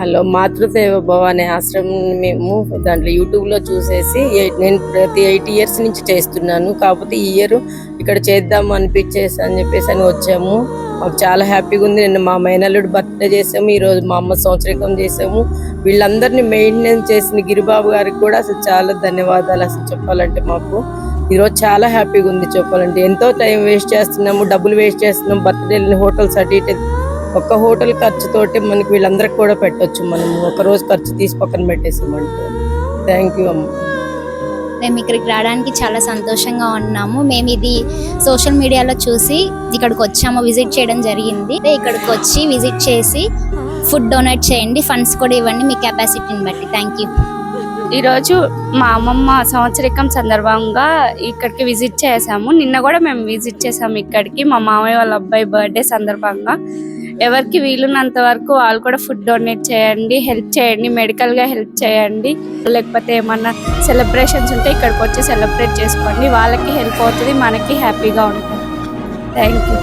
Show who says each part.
Speaker 1: Hello మాతృదేవ భవ అనే ఆశ్రమం మేము దాంట్లో యూట్యూబ్లో చూసేసి నేను ప్రతి ఎయిట్ ఇయర్స్ నుంచి చేస్తున్నాను. కాకపోతే ఈ ఇయర్ ఇక్కడ చేద్దాం అనిపించేసి అని చెప్పేసి అని వచ్చాము. మాకు చాలా హ్యాపీగా ఉంది. నిన్న మా మేనల్లుడు బర్త్డే చేసాము. ఈ రోజు మా అమ్మ సంవత్సరికం చేసాము. వీళ్ళందరినీ మెయింటెనెన్స్ చేసిన గిరిబాబు గారికి కూడా అసలు చాలా ధన్యవాదాలు అసలు చెప్పాలంటే మాకు. ఈరోజు చాలా హ్యాపీగా ఉంది చెప్పాలంటే. ఎంతో టైం వేస్ట్ చేస్తున్నాము డబ్బులు వేస్ట్ చేస్తున్నాము బర్త్డే హోటల్స్ అటు ఇటు ఒక్క హోటల్ ఖర్చుతోటి మనకి వీళ్ళందరికి కూడా పెట్టొచ్చు మనం ఒక రోజు ఖర్చు తీసి పక్కన పెట్టేసామంటే థ్యాంక్ యూ అమ్మ.
Speaker 2: మేము ఇక్కడికి రావడానికి చాలా సంతోషంగా ఉన్నాము. మేము ఇది సోషల్ మీడియాలో చూసి ఇక్కడికి వచ్చాము విజిట్ చేయడం జరిగింది. ఇక్కడికి వచ్చి విజిట్ చేసి ఫుడ్ డొనేట్ చేయండి ఫండ్స్ కూడా ఇవ్వండి మీ కెపాసిటీని బట్టి. థ్యాంక్ యూ
Speaker 3: ఈరోజు మా అమ్మమ్మ సంవత్సరికం సందర్భంగా ఇక్కడికి విజిట్ చేసాము నిన్న కూడా మేము విజిట్ చేసాము ఇక్కడికి. మా మామయ్య వాళ్ళ అబ్బాయి బర్త్డే సందర్భంగా. ఎవరికి వీలున్నంత వరకు వాళ్ళు కూడా ఫుడ్ డొనేట్ చేయండి హెల్ప్ చేయండి మెడికల్గా హెల్ప్ చేయండి. లేకపోతే ఏమన్నా సెలబ్రేషన్స్ ఉంటే ఇక్కడికి వచ్చి సెలబ్రేట్ చేసుకోండి. వాళ్ళకి హెల్ప్ అవుతుంది మనకి హ్యాపీగా ఉంటుంది. Thank you